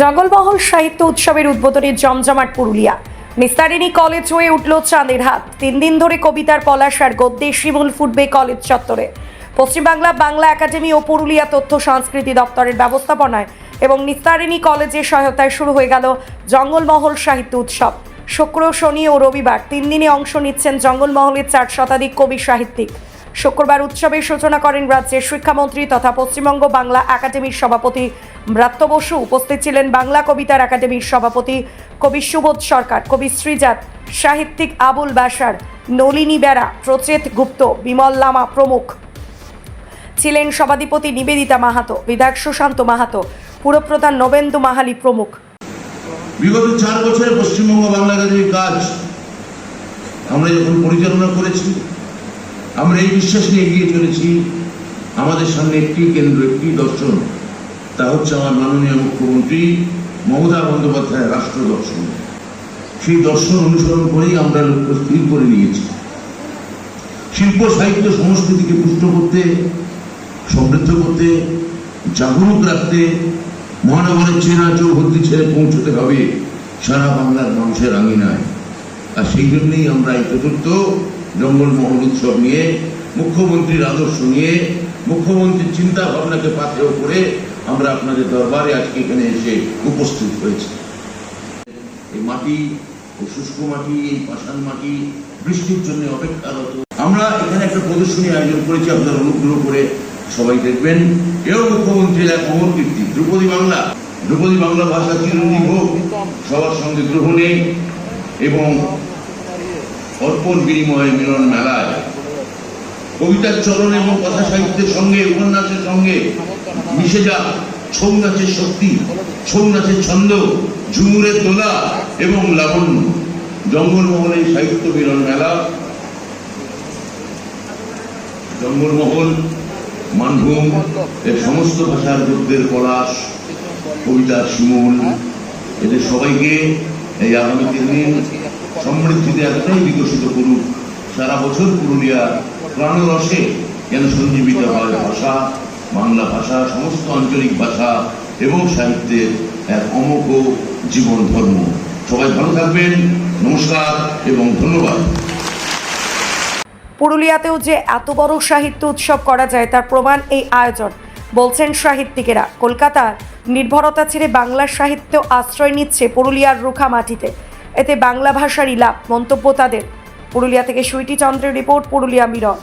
জঙ্গলমহল সাহিত্য উৎসবের উদ্বোধনী জমজমাট পুরুলিয়া। নিস্তারিণী কলেজ হয়ে উঠল চাঁদের হাত। তিন দিন ধরে কবিতার পলাশ আর গদ্যে শিমুল ফুটবে কলেজ চত্বরে। পশ্চিমবাংলা বাংলা একাডেমি ও পুরুলিয়া তথ্য সংস্কৃতি দপ্তরের ব্যবস্থাপনায় এবং নিস্তারিণী কলেজের সহায়তায় শুরু হয়ে গেল জঙ্গলমহল সাহিত্য উৎসব। শুক্র, শনি ও রবিবার তিন দিনে অংশ নিচ্ছেন জঙ্গলমহলের চার শতাধিক কবি সাহিত্যিক। শুক্রবার উৎসবের সূচনা করেন রাজ্যের শিক্ষামন্ত্রী তথা পশ্চিমবঙ্গ বাংলা একাডেমির সভাপতি ব্রাত্য বসু। উপস্থিত ছিলেন বাংলা কবিতার একাডেমির সভাপতি কবি সুবোধ সরকার, কবি শ্রীজাত সাহিত্যিক আবুল বাসার নলিনী বেড়া প্রচেত গুপ্ত, বিমল লামা প্রমুখ। ছিলেন সভাধিপতি নিবেদিতা মাহাতো, বিধায়ক সুশান্ত মাহাতো, পুরপ্রধান নবেন্দু মাহালি প্রমুখ। বিগত চার বছরে পশ্চিমবঙ্গ বাংলা একাডেমির কাজ আমরা যখন পরিচালনা করেছি আমরা এই বিশ্বাস নিয়ে এগিয়ে চলেছি। আমাদের সামনে একটি কেন্দ্র, একটি দর্শন। তা হচ্ছে আমার মাননীয় মুখ্যমন্ত্রী মমতা বন্দ্যোপাধ্যায় রাষ্ট্র দর্শন। সেই দর্শন অনুসরণ করেই আমরা লক্ষ্য স্থির করে নিয়েছি। শিল্প, সাহিত্য, সংস্কৃতিকে পুষ্ট করতে, সমৃদ্ধ করতে, জাগরুক রাখতে, মহানগরের চেনা চৌহদ্দি ছেড়ে পৌঁছতে হবে। সারা বাংলার মানুষের আঙিনায়। আর সেই জন্যই আমরা এই চতুর্থ জঙ্গলমহল উৎসব নিয়ে, মুখ্যমন্ত্রীর আদর্শ নিয়ে, মুখ্যমন্ত্রীর চিন্তা ভাবনাকে পাথেয় করে আমরা আপনাদের দরবারে আজকে এখানে এসে উপস্থিত হয়েছি। এই মাটি শুষ্ক মাটি, এই পাষাণ মাটি, বৃষ্টির জন্য অপেক্ষারত। আমরা এখানে একটা প্রদর্শনী আয়োজন করেছি, আপনারা অনুগ্রহ করে সবাই দেখবেন। এও মুখ্যমন্ত্রীর এক অমর কীর্তি, ধ্রুপদী বাংলা। ধ্রুপদী বাংলা ভাষা চিরঞ্জীব হোক, সবার সঙ্গে গ্রহণে এবং অর্পণ বিনিময়ে মিলন মেলায়। কবিতার চলন এবং কথা সাহিত্যের সঙ্গে, উপন্যাসের সঙ্গে মিশে যাক ছৌ নাচের শক্তি, ছৌ নাচের ছন্দ, ঝুমুরের দোলা এবং লাবণ্য। জঙ্গলমহলে সাহিত্য মিলন মেলা। জঙ্গলমহল, মানভূম, এর সমস্ত ভাষার গদ্যের পলাশ, কবিতার শিমুল। এদের সবাইকে এই আগামী তিন দিন সমৃদ্ধিতে এতটাই বিকশিত করুক সারা বছর পুরুলিয়া প্রাণরসে যেন সঞ্জীবিত হয় ভাষা, বাংলা ভাষা, সমস্ত আঞ্চলিক ভাষা এবং সাহিত্যের এক অমোঘ জীবন ধর্ম। সবাই ভালো থাকবেন, নমস্কার এবং ধন্যবাদ। পুরুলিয়াতেও যে এত বড় সাহিত্য উৎসব করা যায় তার প্রমাণ এই আয়োজন। বলছেন সাহিত্যিকেরা, কলকাতার নির্ভরতা ছেড়ে বাংলার সাহিত্য আশ্রয় নিচ্ছে পুরুলিয়ার রুখা মাটিতে। এতে বাংলা ভাষারই লাভ মন্তব্য তাদের। পুরুলিয়া থেকে সুইটি চন্দ্রের রিপোর্ট পুরুলিয়া মিরর।